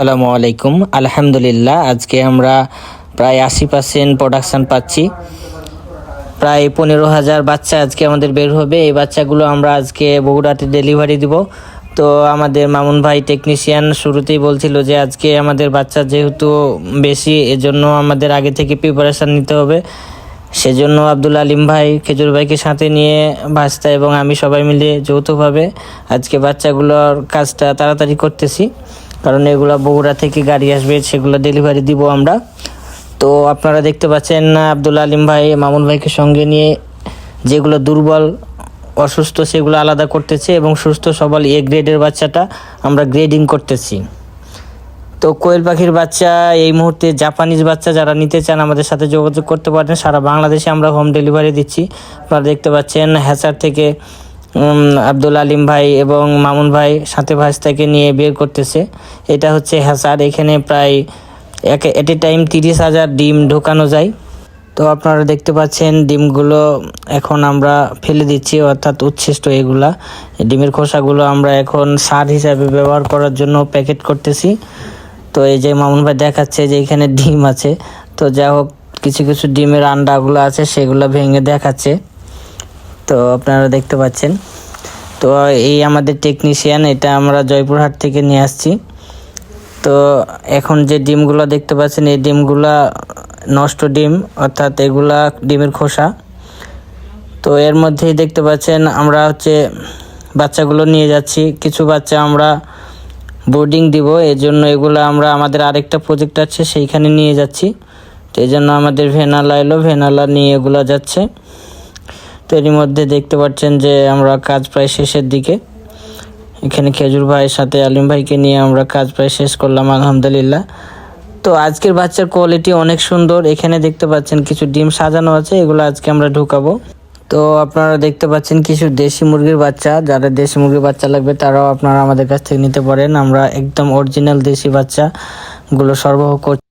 আসসালামু আলাইকুম। আলহামদুলিল্লাহ, আজকে আমরা প্রায় আশি পার্সেন্ট প্রোডাকশান পাচ্ছি। প্রায় পনেরো হাজার বাচ্চা আজকে আমাদের বের হবে। এই বাচ্চাগুলো আমরা আজকে বগুড়াতে ডেলিভারি দিব। তো আমাদের মামুন ভাই টেকনিশিয়ান শুরুতেই বলছিল যে আজকে আমাদের বাচ্চা যেহেতু বেশি, এজন্য আমাদের আগে থেকে প্রিপারেশান নিতে হবে। সেজন্য আব্দুল আলিম ভাই, খেজুর ভাইকে সাথে নিয়ে ভাস্তা এবং আমি সবাই মিলে যৌথভাবে আজকে বাচ্চাগুলোর কাজটা তাড়াতাড়ি করতেছি। কারণ এগুলো বগুড়া থেকে গাড়ি আসবে, সেগুলো ডেলিভারি দিব আমরা। তো আপনারা দেখতে পাচ্ছেন, আব্দুল আলিম ভাই, মামুন ভাইকে সঙ্গে নিয়ে যেগুলো দুর্বল, অসুস্থ, সেগুলো আলাদা করতেছে এবং সুস্থ সবল এ গ্রেডের বাচ্চাটা আমরা গ্রেডিং করতেছি। তো কোয়েল পাখির বাচ্চা, এই মুহূর্তে জাপানিজ বাচ্চা যারা নিতে চান আমাদের সাথে যোগাযোগ করতে পারেন। সারা বাংলাদেশে আমরা হোম ডেলিভারি দিচ্ছি। আপনারা দেখতে পাচ্ছেন হ্যাচার থেকে আব্দুল আলিম ভাই এবং মামুন ভাই সাথে ভাইস্তাকে নিয়ে বের করতেছে। এটা হচ্ছে হ্যাচার এখানে প্রায় এক এট এ টাইম তিরিশ হাজার ডিম ঢোকানো যায়। তো আপনারা দেখতে পাচ্ছেন ডিমগুলো এখন আমরা ফেলে দিচ্ছি, অর্থাৎ উচ্ছিষ্ট এগুলা। ডিমের খোসাগুলো আমরা এখন সার হিসাবে ব্যবহার করার জন্য প্যাকেট করতেছি। তো এই যে মামুন ভাই দেখাচ্ছে যে এখানে ডিম আছে। তো যা হোক, কিছু কিছু ডিমের আন্ডাগুলো আছে, সেগুলো ভেঙে দেখাচ্ছে। তো আপনারা দেখতে পাচ্ছেন। তো এই আমাদের টেকনিশিয়ান এটা আমরা জয়পুরহাট থেকে নিয়ে আসছি। তো এখন যে ডিমগুলো দেখতে পাচ্ছেন, এই ডিমগুলা নষ্ট ডিম, অর্থাৎ এগুলা ডিমের খোসা। তো এর মধ্যেই দেখতে পাচ্ছেন, আমরা হচ্ছে বাচ্চাগুলো নিয়ে যাচ্ছি। কিছু বাচ্চা আমরা বোর্ডিং দিব এই জন্য এগুলো আমরা আমাদের আরেকটা প্রজেক্ট আছে, সেইখানে নিয়ে যাচ্ছি। তো এই জন্য আমাদের ভেনালা এলো, ভেনালা নিয়ে এগুলো যাচ্ছে। তো এরই মধ্যে দেখতে পাচ্ছেন যে আমরা কাজ প্রায় শেষের দিকে। এখানে খেজুর ভাইয়ের সাথে আলিম ভাইকে নিয়ে আমরা কাজ প্রায় শেষ করলাম, আলহামদুলিল্লাহ। তো আজকের বাচ্চার কোয়ালিটি অনেক সুন্দর। এখানে দেখতে পাচ্ছেন কিছু ডিম সাজানো আছে, এগুলো আজকে আমরা ঢুকাবো। তো আপনারা দেখতে পাচ্ছেন কিছু দেশি মুরগির বাচ্চা। যারা দেশি মুরগির বাচ্চা লাগবে, তারাও আপনারা আমাদের কাছ থেকে নিতে পারেন। আমরা একদম অরিজিনাল দেশি বাচ্চাগুলো সরবরাহ করছি।